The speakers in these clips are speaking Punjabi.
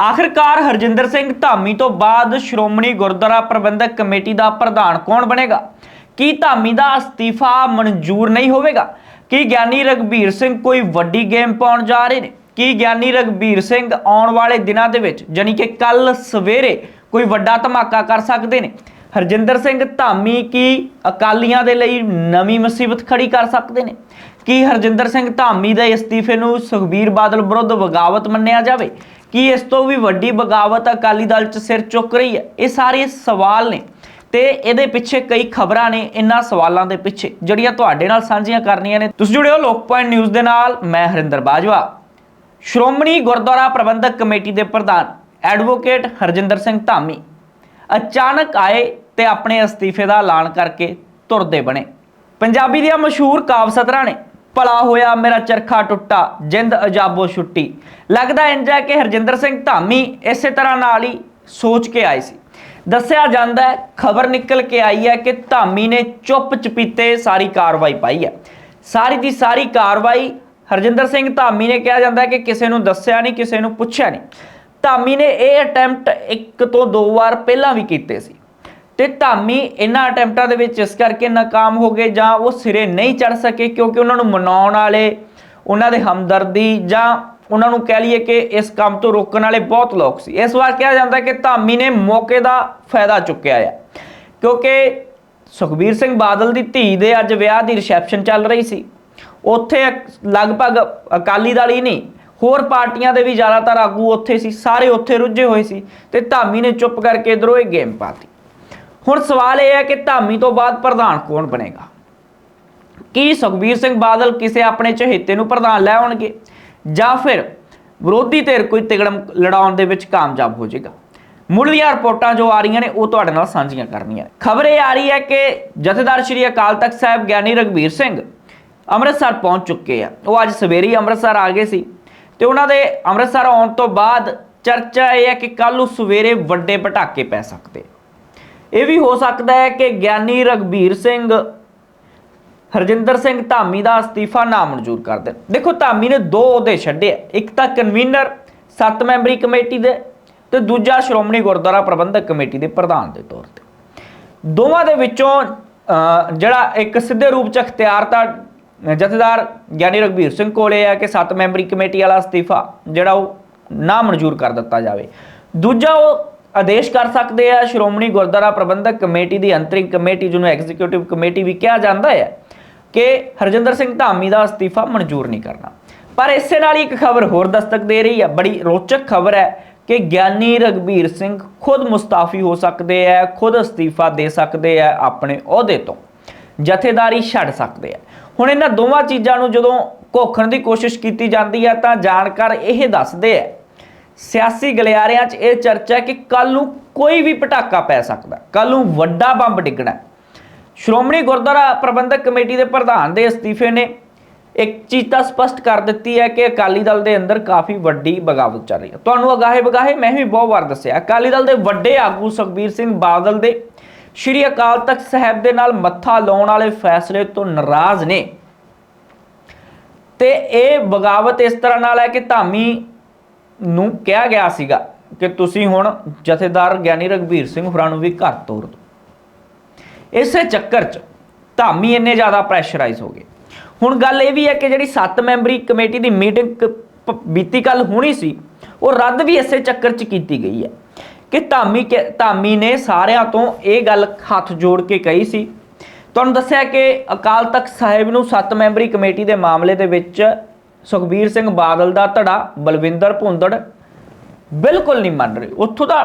ਆਖਿਰਕਾਰ ਹਰਜਿੰਦਰ ਸਿੰਘ ਧਾਮੀ ਤੋਂ ਬਾਅਦ ਸ਼੍ਰੋਮਣੀ ਗੁਰਦੁਆਰਾ ਪ੍ਰਬੰਧਕ ਕਮੇਟੀ ਦਾ ਪ੍ਰਧਾਨ ਕੌਣ ਬਣੇਗਾ? ਕੀ ਧਾਮੀ ਦਾ ਅਸਤੀਫਾ ਮਨਜ਼ੂਰ ਨਹੀਂ ਹੋਵੇਗਾ? ਕੀ ਗਿਆਨੀ ਰਗਵੀਰ ਸਿੰਘ ਕੋਈ ਵੱਡੀ ਗੇਮ ਪਾਉਣ ਜਾ ਰਹੇ ਨੇ? ਕੀ ਗਿਆਨੀ ਰਗਵੀਰ ਸਿੰਘ ਆਉਣ ਵਾਲੇ ਦਿਨਾਂ ਦੇ ਵਿੱਚ ਜਾਨੀ ਕਿ ਕੱਲ ਸਵੇਰੇ ਕੋਈ ਵੱਡਾ ਧਮਾਕਾ ਕਰ ਸਕਦੇ ਨੇ? ਹਰਜਿੰਦਰ ਸਿੰਘ ਧਾਮੀ ਕੀ ਅਕਾਲੀਆਂ ਦੇ ਲਈ ਨਵੀਂ ਮੁਸੀਬਤ ਖੜੀ ਕਰ ਸਕਦੇ ਨੇ? ਕੀ ਹਰਜਿੰਦਰ ਸਿੰਘ ਧਾਮੀ ਦੇ ਅਸਤੀਫੇ ਨੂੰ ਸੁਖਬੀਰ ਬਾਦਲ ਵਿਰੁੱਧ ਬਗਾਵਤ ਮੰਨਿਆ ਜਾਵੇ? ਕੀ ਇਸ ਤੋਂ ਵੀ ਵੱਡੀ ਬਗਾਵਤ ਅਕਾਲੀ ਦਲ 'ਚ ਸਿਰ ਚੁੱਕ ਰਹੀ ਹੈ? ਇਹ ਸਾਰੇ ਸਵਾਲ ਨੇ ਤੇ ਇਹਦੇ ਪਿੱਛੇ ਕਈ ਖਬਰਾਂ ਨੇ ਇਹਨਾਂ ਸਵਾਲਾਂ ਦੇ ਪਿੱਛੇ, ਜਿਹੜੀਆਂ ਤੁਹਾਡੇ ਨਾਲ ਸਾਂਝੀਆਂ ਕਰਨੀਆਂ ਨੇ। ਤੁਸੀਂ ਜੁੜਿਓ ਲੋਕ ਪੁਆਇੰਟ ਨਿਊਜ਼ ਦੇ ਨਾਲ, ਮੈਂ ਹਰਿੰਦਰ ਬਾਜਵਾ। ਸ਼੍ਰੋਮਣੀ ਗੁਰਦੁਆਰਾ ਪ੍ਰਬੰਧਕ ਕਮੇਟੀ ਦੇ ਪ੍ਰਧਾਨ ਐਡਵੋਕੇਟ ਹਰਜਿੰਦਰ ਸਿੰਘ ਧਾਮੀ ਅਚਾਨਕ ਆਏ ਤੇ ਆਪਣੇ ਅਸਤੀਫੇ ਦਾ ਐਲਾਨ ਕਰਕੇ ਤੁਰਦੇ ਬਣੇ। ਪੰਜਾਬੀ ਦੀਆਂ ਮਸ਼ਹੂਰ ਕਾਵਸਤਰਾਂ ਨੇ ਭਲਾ ਹੋਇਆ, ਮੇਰਾ ਚਰਖਾ ਟੁੱਟਾ, ਜਿੰਦ ਅਜਾਬੋ ਛੁੱਟੀ। ਲੱਗਦਾ ਇੰਜ ਹੈ ਕਿ ਹਰਜਿੰਦਰ ਸਿੰਘ ਧਾਮੀ ਇਸੇ ਤਰ੍ਹਾਂ ਨਾਲ ਹੀ ਸੋਚ ਕੇ ਆਏ ਸੀ। ਦੱਸਿਆ ਜਾਂਦਾ ਹੈ, ਖਬਰ ਨਿਕਲ ਕੇ ਆਈ ਹੈ ਕਿ ਧਾਮੀ ਨੇ ਚੁੱਪ ਚਪੀਤੇ ਸਾਰੀ ਕਾਰਵਾਈ ਪਾਈ ਹੈ। ਸਾਰੀ ਦੀ ਸਾਰੀ ਕਾਰਵਾਈ ਹਰਜਿੰਦਰ ਸਿੰਘ ਧਾਮੀ ਨੇ ਕਿਹਾ ਜਾਂਦਾ ਕਿ ਕਿਸੇ ਨੂੰ ਦੱਸਿਆ ਨਹੀਂ, ਕਿਸੇ ਨੂੰ ਪੁੱਛਿਆ ਨਹੀਂ। ਧਾਮੀ ਨੇ ਇਹ ਅਟੈਂਪਟ ਇੱਕ ਤੋਂ ਦੋ ਵਾਰ ਪਹਿਲਾਂ ਵੀ ਕੀਤੇ ਸੀ। ਤੇ ਧਾਮੀ ਇਹਨਾਂ ਅਟੈਂਪਟਾਂ ਦੇ ਵਿੱਚ ਇਸ ਕਰਕੇ ਨਾਕਾਮ ਹੋ ਗਏ ਜਾਂ ਉਹ ਸਿਰੇ ਨਹੀਂ ਚੜ ਸਕੇ ਕਿਉਂਕਿ ਉਹਨਾਂ ਨੂੰ ਮਨਾਉਣ ਵਾਲੇ, ਉਹਨਾਂ ਦੇ ਹਮਦਰਦੀ ਜਾਂ ਉਹਨਾਂ ਨੂੰ ਕਹਿ ਲਈਏ ਕਿ ਇਸ ਕੰਮ ਤੋਂ ਰੋਕਣ ਵਾਲੇ ਬਹੁਤ ਲੋਕ ਸੀ। ਇਸ ਵਾਰ ਕਿਹਾ ਜਾਂਦਾ ਕਿ ਧਾਮੀ ਨੇ ਮੌਕੇ ਦਾ ਫਾਇਦਾ ਚੁੱਕਿਆ ਆ। ਕਿਉਂਕਿ ਸੁਖਬੀਰ ਸਿੰਘ ਬਾਦਲ ਦੀ ਧੀ ਦੇ ਅੱਜ ਵਿਆਹ ਦੀ ਰਿਸੈਪਸ਼ਨ ਚੱਲ ਰਹੀ ਸੀ। ਉੱਥੇ ਲਗਭਗ ਅਕਾਲੀ ਦਲ ਹੀ ਨਹੀਂ, ਹੋਰ ਪਾਰਟੀਆਂ ਦੇ ਵੀ ਜ਼ਿਆਦਾਤਰ ਆਗੂ ਉੱਥੇ ਸੀ, ਸਾਰੇ ਉੱਥੇ ਰੁੱਝੇ ਹੋਏ ਸੀ ਤੇ ਧਾਮੀ ਨੇ ਚੁੱਪ ਕਰਕੇ ਇਧਰੋਂ ਇਹ ਗੇਮ ਪਾਤੀ। ਹੁਣ ਸਵਾਲ ਇਹ ਹੈ ਕਿ ਧਾਮੀ ਤੋਂ ਬਾਅਦ ਪ੍ਰਧਾਨ ਕੌਣ ਬਣੇਗਾ? ਕੀ ਸੁਖਬੀਰ ਸਿੰਘ ਬਾਦਲ ਕਿਸੇ ਆਪਣੇ ਚਹੇਤੇ ਨੂੰ ਪ੍ਰਧਾਨ ਲੈ ਆਉਣਗੇ? ਜਾਂ ਫਿਰ ਵਿਰੋਧੀ ਧਿਰ ਕੋਈ ਤਿਗੜਮ ਲੜਾਉਣ ਦੇ ਵਿੱਚ ਕਾਮਯਾਬ ਹੋ ਜਾਏਗਾ? ਮੁੱਢਲੀਆਂ ਰਿਪੋਰਟਾਂ ਜੋ ਆ ਰਹੀਆਂ ਨੇ, ਉਹ ਤੁਹਾਡੇ ਨਾਲ ਸਾਂਝੀਆਂ ਕਰਨੀਆਂ ਖਬਰ ਇਹ ਆ ਰਹੀ ਹੈ ਕਿ ਜਥੇਦਾਰ ਸ਼੍ਰੀ ਅਕਾਲ ਤਖਤ ਸਾਹਿਬ ਗਿਆਨੀ ਰਗਵੀਰ ਸਿੰਘ ਅੰਮ੍ਰਿਤਸਰ ਪਹੁੰਚ ਚੁੱਕੇ ਆ। ਉਹ ਅੱਜ ਸਵੇਰੇ ਹੀ ਅੰਮ੍ਰਿਤਸਰ ਆ ਗਏ ਸੀ ਤੇ ਉਹਨਾਂ ਦੇ ਅੰਮ੍ਰਿਤਸਰ ਆਉਣ ਤੋਂ ਬਾਅਦ ਚਰਚਾ ਇਹ ਹੈ ਕਿ ਕੱਲ ਨੂੰ ਸਵੇਰੇ ਵੱਡੇ ਪਟਾਕੇ ਪੈ ਸਕਦੇ ਇਹ ਵੀ ਹੋ ਸਕਦਾ ਹੈ ਕਿ ਗਿਆਨੀ ਰਗਵੀਰ ਸਿੰਘ, ਹਰਜਿੰਦਰ ਸਿੰਘ ਧਾਮੀ ਦਾ ਅਸਤੀਫਾ ਨਾ ਮਨਜ਼ੂਰ ਕਰ ਦੇਣ। ਦੇਖੋ, ਧਾਮੀ ਨੇ ਦੋ ਅਹੁਦੇ ਛੱਡੇ ਇੱਕ ਤਾਂ ਕਨਵੀਨਰ, ਸੱਤ ਮੈਂਬਰੀ ਕਮੇਟੀ ਦੇ ਤੇ ਦੂਜਾ ਸ਼੍ਰੋਮਣੀ ਗੁਰਦੁਆਰਾ ਪ੍ਰਬੰਧਕ ਕਮੇਟੀ ਦੇ ਪ੍ਰਧਾਨ ਦੇ ਤੌਰ ਤੇ। ਦੋਵਾਂ ਦੇ ਵਿੱਚੋਂ ਜਿਹੜਾ ਇੱਕ ਸਿੱਧੇ ਰੂਪ ਚ ਅਖਤਿਆਰ ਤਾਂ ਜਥੇਦਾਰ ਗਿਆਨੀ ਰਗਵੀਰ ਸਿੰਘ ਕੋਲੇ ਹੈ ਕਿ ਸੱਤ ਮੈਂਬਰੀ ਕਮੇਟੀ ਵਾਲਾ ਅਸਤੀਫਾ ਜਿਹੜਾ ਉਹ ਨਾ ਮਨਜ਼ੂਰ ਕਰ ਦਿੱਤਾ ਜਾਵੇ। ਦੂਜਾ ਉਹ ਆਦੇਸ਼ ਕਰ ਸਕਦੇ ਆ। ਸ਼੍ਰੋਮਣੀ ਗੁਰਦੁਆਰਾ ਪ੍ਰਬੰਧਕ ਕਮੇਟੀ ਦੀ ਅੰਤਰਿਮ ਕਮੇਟੀ, ਜਿਹਨੂੰ ਐਗਜ਼ੀਕਿਊਟਿਵ ਕਮੇਟੀ ਵੀ ਕਿਹਾ ਜਾਂਦਾ ਹੈ, ਕਿ ਹਰਜਿੰਦਰ ਸਿੰਘ ਧਾਮੀ ਦਾ ਅਸਤੀਫਾ ਮਨਜ਼ੂਰ ਨਹੀਂ ਕਰਨਾ। ਪਰ ਇਸੇ ਨਾਲ ਹੀ ਇੱਕ ਖਬਰ ਹੋਰ ਦਸਤਕ ਦੇ ਰਹੀ ਹੈ। ਬੜੀ ਰੋਚਕ ਖਬਰ ਹੈ ਕਿ ਗਿਆਨੀ ਰਗਵੀਰ ਸਿੰਘ ਖੁਦ ਮੁਸਤਾਫੀ ਹੋ ਸਕਦੇ ਹੈ, ਖੁਦ ਅਸਤੀਫਾ ਦੇ ਸਕਦੇ ਹੈ ਆਪਣੇ ਅਹੁਦੇ ਤੋਂ। ਜਥੇਦਾਰੀ ਛੱਡ ਸਕਦੇ ਆ ਹੁਣ ਇਹਨਾਂ ਦੋਵਾਂ ਚੀਜ਼ਾਂ ਨੂੰ ਜਦੋਂ ਘੋਖਣ ਦੀ ਕੋਸ਼ਿਸ਼ ਕੀਤੀ ਜਾਂਦੀ ਹੈ ਤਾਂ ਜਾਣਕਾਰ ਇਹ ਦੱਸਦੇ ਆ ਸਿਆਸੀ ਗਲਿਆਰਿਆਂ 'ਚ ਇਹ ਚਰਚਾ ਹੈ ਕਿ ਕੱਲ ਨੂੰ ਕੋਈ ਵੀ ਪਟਾਕਾ ਪੈ ਸਕਦਾ ਕੱਲ ਨੂੰ ਵੱਡਾ ਬੰਬ ਡਿੱਗਣਾ ਸ਼੍ਰੋਮਣੀ ਗੁਰਦੁਆਰਾ ਪ੍ਰਬੰਧਕ ਕਮੇਟੀ ਦੇ ਪ੍ਰਧਾਨ ਦੇ ਅਸਤੀਫੇ ਨੇ ਇੱਕ ਚੀਜ਼ ਤਾਂ ਸਪਸ਼ਟ ਕਰ ਦਿੱਤੀ ਹੈ ਕਿ ਅਕਾਲੀ ਦਲ ਦੇ ਅੰਦਰ ਕਾਫੀ ਵੱਡੀ ਬਗਾਵਤ ਚੱਲ ਰਹੀ ਹੈ। ਤੁਹਾਨੂੰ ਅਗਾਹੇ ਬਗਾਹੇ ਮੈਂ ਵੀ ਬਹੁਤ ਵਾਰ ਦੱਸਿਆ, ਅਕਾਲੀ ਦਲ ਦੇ ਵੱਡੇ ਆਗੂ ਸੁਖਬੀਰ ਸਿੰਘ ਬਾਦਲ ਦੇ ਸ਼੍ਰੀ ਅਕਾਲ ਤਖਤ ਸਾਹਿਬ ਦੇ ਨਾਲ ਮੱਥਾ ਲਾਉਣ ਵਾਲੇ ਫੈਸਲੇ ਤੋਂ ਨਾਰਾਜ਼ ਨੇ। ਤੇ ਇਹ ਬਗਾਵਤ ਇਸ ਤਰ੍ਹਾਂ ਨਾਲ ਹੈ ਕਿ ਧਾਮੀ ਨੂੰ ਕਿਹਾ ਗਿਆ ਸੀਗਾ ਕਿ ਤੁਸੀਂ ਹੁਣ ਜਥੇਦਾਰ ਗਿਆਨੀ ਰਗਵੀਰ ਸਿੰਘ ਹੋਰਾਂ ਨੂੰ ਵੀ ਘਰ ਤੋਰ ਦਿਓ। ਇਸੇ ਚੱਕਰ 'ਚ ਧਾਮੀ ਇੰਨੇ ਜ਼ਿਆਦਾ ਪ੍ਰੈਸ਼ਰਾਈਜ਼ ਹੋ ਗਏ। ਹੁਣ ਗੱਲ ਇਹ ਵੀ ਹੈ ਕਿ ਜਿਹੜੀ 7 ਮੈਂਬਰੀ ਕਮੇਟੀ ਦੀ ਮੀਟਿੰਗ ਬੀਤੀ ਕੱਲ ਹੋਣੀ ਸੀ, ਉਹ ਰੱਦ ਵੀ ਇਸੇ ਚੱਕਰ 'ਚ ਕੀਤੀ ਗਈ ਹੈ ਕਿ ਧਾਮੀ ਕਿ- ਧਾਮੀ ਨੇ ਸਾਰਿਆਂ ਤੋਂ ਇਹ ਗੱਲ ਹੱਥ ਜੋੜ ਕੇ ਕਹੀ ਸੀ। ਤੁਹਾਨੂੰ ਦੱਸਿਆ ਕਿ ਅਕਾਲ ਤਖਤ ਸਾਹਿਬ ਨੂੰ 7 ਮੈਂਬਰੀ ਕਮੇਟੀ ਦੇ ਮਾਮਲੇ ਦੇ ਵਿੱਚ ਸੁਖਬੀਰ ਸਿੰਘ ਬਾਦਲ ਦਾ ਧੜਾ ਬਲਵਿੰਦਰ ਭੁੰਦੜ ਬਿਲਕੁਲ ਨਹੀਂ ਮੰਨ ਰਹੇ। ਉੱਥੋਂ ਦਾ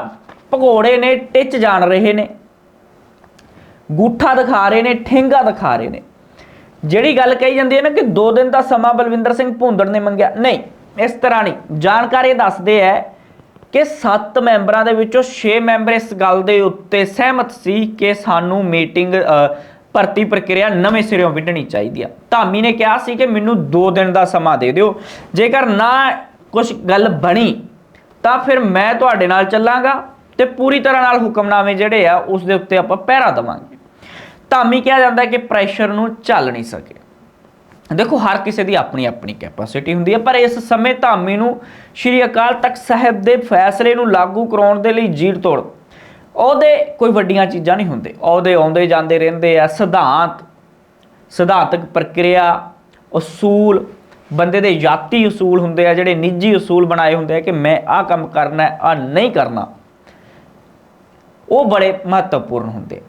ਭਗੋੜੇ ਨੇ, ਟਿੱਚ ਜਾਣ ਰਹੇ ਨੇ। ਗੂਠਾ ਦਿਖਾ ਰਹੇ ਨੇ, ਠੇਂਗਾ ਦਿਖਾ ਰਹੇ ਨੇ। ਜਿਹੜੀ ਗੱਲ ਕਹੀ ਜਾਂਦੀ ਹੈ ਨਾ ਕਿ 2 ਦਿਨ ਦਾ ਸਮਾਂ ਬਲਵਿੰਦਰ ਸਿੰਘ ਭੁੰਦੜ ਨੇ ਮੰਗਿਆ। ਨਹੀਂ, ਇਸ ਤਰ੍ਹਾਂ ਨਹੀਂ। ਜਾਣਕਾਰੀ ਦੱਸਦੇ ਹੈ ਕਿ 7 ਮੈਂਬਰਾਂ ਦੇ ਵਿੱਚੋਂ 6 ਮੈਂਬਰ ਇਸ ਗੱਲ ਦੇ ਉੱਤੇ ਸਹਿਮਤ ਸੀ ਕਿ ਸਾਨੂੰ ਮੀਟਿੰਗ ਭਰਤੀ ਪ੍ਰਕਿਰਿਆ ਨਵੇਂ ਸਿਰਿਓਂ ਵਿੱਢਣੀ ਚਾਹੀਦੀ ਆ। ਧਾਮੀ ਨੇ ਕਿਹਾ ਸੀ ਕਿ ਮੈਨੂੰ 2 ਦਿਨ ਦਾ ਸਮਾਂ ਦੇ ਦਿਓ। ਜੇਕਰ ਨਾ ਕੁਝ ਗੱਲ ਬਣੀ, ਤਾਂ ਫਿਰ ਮੈਂ ਤੁਹਾਡੇ ਨਾਲ ਚੱਲਾਂਗਾ ਤੇ ਪੂਰੀ ਤਰ੍ਹਾਂ ਨਾਲ ਹੁਕਮਨਾਮੇ ਜਿਹੜੇ ਆ, ਉਸ ਦੇ ਉੱਤੇ ਆਪਾਂ ਪਹਿਰਾ ਦੇਵਾਂਗੇ। ਧਾਮੀ ਕਿਹਾ ਜਾਂਦਾ ਕਿ ਪ੍ਰੈਸ਼ਰ ਨੂੰ ਚੱਲ ਨਹੀਂ ਸਕੇ। ਦੇਖੋ, ਹਰ ਕਿਸੇ ਦੀ ਆਪਣੀ ਆਪਣੀ ਕੈਪੈਸਿਟੀ ਹੁੰਦੀ ਹੈ ਪਰ ਇਸ ਸਮੇਂ ਧਾਮੀ ਨੂੰ ਸ਼੍ਰੀ ਅਕਾਲ ਤਖਤ ਸਾਹਿਬ ਦੇ ਫੈਸਲੇ ਨੂੰ ਲਾਗੂ ਕਰਾਉਣ ਦੇ ਲਈ ਜੀੜ ਤੋੜ ਉਹਦੇ ਕੋਈ ਵੱਡੀਆਂ ਚੀਜ਼ਾਂ ਨਹੀਂ ਹੁੰਦੇ। ਉਹਦੇ ਆਉਂਦੇ ਜਾਂਦੇ ਰਹਿੰਦੇ ਆ, ਸਿਧਾਂਤ, ਸਿਧਾਂਤਕ ਪ੍ਰਕਿਰਿਆ, ਉਸੂਲ, ਬੰਦੇ ਦੇ ਜਾਤੀ ਉਸੂਲ ਹੁੰਦੇ ਆ, ਜਿਹੜੇ ਨਿੱਜੀ ਉਸੂਲ ਬਣਾਏ ਹੁੰਦੇ ਆ ਕਿ ਮੈਂ ਆਹ ਕੰਮ ਕਰਨਾ ਹੈ ਆ ਨਹੀਂ ਕਰਨਾ। ਉਹ ਬੜੇ ਮਹੱਤਵਪੂਰਨ ਹੁੰਦੇ।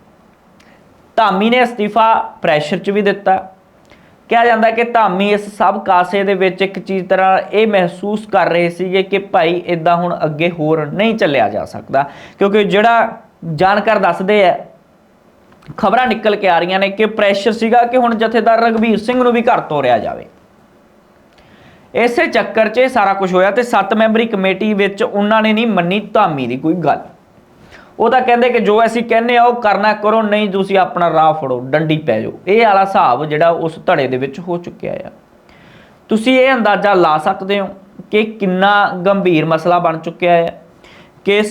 ਧਾਮੀ ਨੇ ਅਸਤੀਫਾ ਪ੍ਰੈਸ਼ਰ 'ਚ ਵੀ ਦਿੱਤਾ। ਕਿਹਾ ਜਾਂਦਾ ਕਿ ਧਾਮੀ ਇਸ ਸਭ ਕਾਸੇ ਦੇ ਵਿੱਚ ਇੱਕ ਚੀਜ਼ ਤਰ੍ਹਾਂ ਇਹ ਮਹਿਸੂਸ ਕਰ ਰਹੇ ਸੀਗੇ ਕਿ ਭਾਈ ਇਦਾਂ ਹੁਣ ਅੱਗੇ ਹੋਰ ਨਹੀਂ ਚੱਲਿਆ ਜਾ ਸਕਦਾ। ਕਿਉਂਕਿ ਜਿਹੜਾ ਜਾਣਕਾਰ ਦੱਸਦੇ ਆ, ਖਬਰਾਂ ਨਿਕਲ ਕੇ ਆ ਰਹੀਆਂ ਨੇ ਕਿ ਪ੍ਰੈਸ਼ਰ ਸੀਗਾ ਕਿ ਹੁਣ ਜਥੇਦਾਰ ਰਗਵੀਰ ਸਿੰਘ ਨੂੰ ਵੀ ਘਰ ਤੋਰਿਆ ਜਾਵੇ। ਇਸੇ ਚੱਕਰ 'ਚ ਇਹ ਸਾਰਾ ਕੁਝ ਹੋਇਆ ਤੇ 7 ਮੈਂਬਰੀ ਕਮੇਟੀ ਵਿੱਚ ਉਹਨਾਂ ਨੇ ਨਹੀਂ ਮੰਨੀ ਧਾਮੀ ਦੀ ਕੋਈ ਗੱਲ। ਉਹ ਤਾਂ ਕਹਿੰਦੇ ਕਿ ਜੋ ਅਸੀਂ ਕਹਿੰਨੇ ਆ, ਉਹ ਕਰਨਾ ਕਰੋ, ਨਹੀਂ ਤੁਸੀਂ ਆਪਣਾ ਰਾਹ ਫੜੋ, ਡੰਡੀ ਪੈ ਜਾਓ। ਇਹ ਵਾਲਾ ਹਿਸਾਬ ਜਿਹੜਾ ਉਸ ਧੜੇ ਦੇ ਵਿੱਚ ਹੋ ਚੁੱਕਿਆ ਆ। ਤੁਸੀਂ ਇਹ ਅੰਦਾਜ਼ਾ ਲਾ ਸਕਦੇ ਹੋ ਕਿ ਕਿੰਨਾ ਗੰਭੀਰ ਮਸਲਾ ਬਣ ਚੁੱਕਿਆ ਹੈ ਕਿ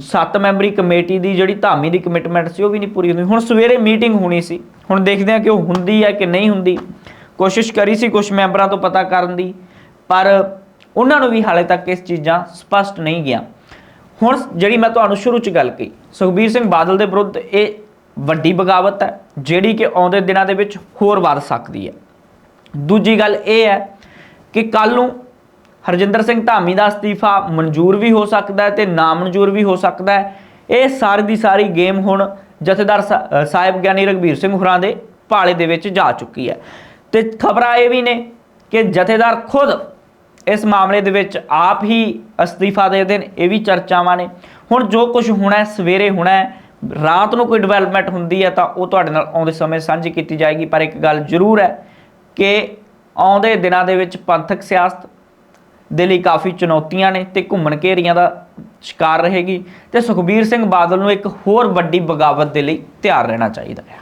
ਸੱਤ ਮੈਂਬਰੀ ਕਮੇਟੀ ਦੀ ਜਿਹੜੀ ਧਾਮੀ ਦੀ ਕਮਿਟਮੈਂਟ ਸੀ, ਉਹ ਵੀ ਨਹੀਂ ਪੂਰੀ ਹੁੰਦੀ। ਹੁਣ ਸਵੇਰੇ ਮੀਟਿੰਗ ਹੋਣੀ ਸੀ। ਹੁਣ ਦੇਖਦੇ ਹਾਂ ਕਿ ਉਹ ਹੁੰਦੀ ਹੈ ਕਿ ਨਹੀਂ ਹੁੰਦੀ। ਕੋਸ਼ਿਸ਼ ਕਰੀ ਸੀ ਕੁਝ ਮੈਂਬਰਾਂ ਤੋਂ ਪਤਾ ਕਰਨ ਦੀ, ਪਰ ਉਹਨਾਂ ਨੂੰ ਵੀ ਹਾਲੇ ਤੱਕ ਇਸ ਚੀਜ਼ਾਂ ਸਪਸ਼ਟ ਨਹੀਂ ਗਿਆ। ਹੁਣ ਜਿਹੜੀ ਮੈਂ ਤੁਹਾਨੂੰ ਸ਼ੁਰੂ ਚ ਗੱਲ ਕਹੀ, ਸੁਖਬੀਰ ਸਿੰਘ ਬਾਦਲ ਦੇ ਵਿਰੁੱਧ ਇਹ ਵੱਡੀ ਬਗਾਵਤ ਹੈ, ਜਿਹੜੀ ਕਿ ਆਉਂਦੇ ਦਿਨਾਂ ਦੇ ਵਿੱਚ ਹੋਰ ਵੱਧ ਸਕਦੀ ਹੈ। ਦੂਜੀ ਗੱਲ ਇਹ ਹੈ ਕਿ ਕੱਲ ਨੂੰ ਹਰਜਿੰਦਰ ਸਿੰਘ ਧਾਮੀ ਦਾ ਅਸਤੀਫਾ ਮਨਜ਼ੂਰ ਵੀ ਹੋ ਸਕਦਾ ਹੈ ਤੇ ਨਾ ਮਨਜ਼ੂਰ ਵੀ ਹੋ ਸਕਦਾ ਹੈ। ਇਹ ਸਾਰੀ ਦੀ ਸਾਰੀ ਗੇਮ ਹੁਣ ਜਥੇਦਾਰ ਸਾਹਿਬ ਗਿਆਨੀ ਰਗਵੀਰ ਸਿੰਘ ਹੁਰਾਂ ਦੇ ਪਾਲੇ ਦੇ ਵਿੱਚ ਜਾ ਚੁੱਕੀ ਹੈ। ਤੇ ਖਬਰਾਂ ਇਹ ਵੀ ਨੇ ਕਿ ਜਥੇਦਾਰ ਖੁਦ ਇਸ ਮਾਮਲੇ ਦੇ ਵਿੱਚ ਆਪ ਹੀ ਅਸਤੀਫਾ ਦੇ ਦੇਣ, ਇਹ ਵੀ ਚਰਚਾਵਾਂ ਨੇ। ਹੁਣ ਜੋ ਕੁਝ ਹੋਣਾ ਸਵੇਰੇ ਹੋਣਾ ਰਾਤ ਨੂੰ ਕੋਈ ਡਿਵੈਲਪਮੈਂਟ ਹੁੰਦੀ ਹੈ ਤਾਂ ਉਹ ਤੁਹਾਡੇ ਨਾਲ ਆਉਂਦੇ ਸਮੇਂ ਸਾਂਝੀ ਕੀਤੀ ਜਾਏਗੀ। ਪਰ ਇੱਕ ਗੱਲ ਜ਼ਰੂਰ ਹੈ ਕਿ ਆਉਂਦੇ ਦਿਨਾਂ ਦੇ ਵਿੱਚ ਪੰਥਕ ਸਿਆਸਤ ਦੇ ਲਈ ਕਾਫੀ ਚੁਣੌਤੀਆਂ ਨੇ ਤੇ ਘੁੰਮਣ ਘੇਰੀਆਂ ਦਾ ਸ਼ਿਕਾਰ ਰਹੇਗੀ ਤੇ ਸੁਖਬੀਰ ਸਿੰਘ ਬਾਦਲ ਨੂੰ ਇੱਕ ਹੋਰ ਵੱਡੀ ਬਗਾਵਤ ਦੇ ਲਈ ਤਿਆਰ ਰਹਿਣਾ ਚਾਹੀਦਾ ਹੈ।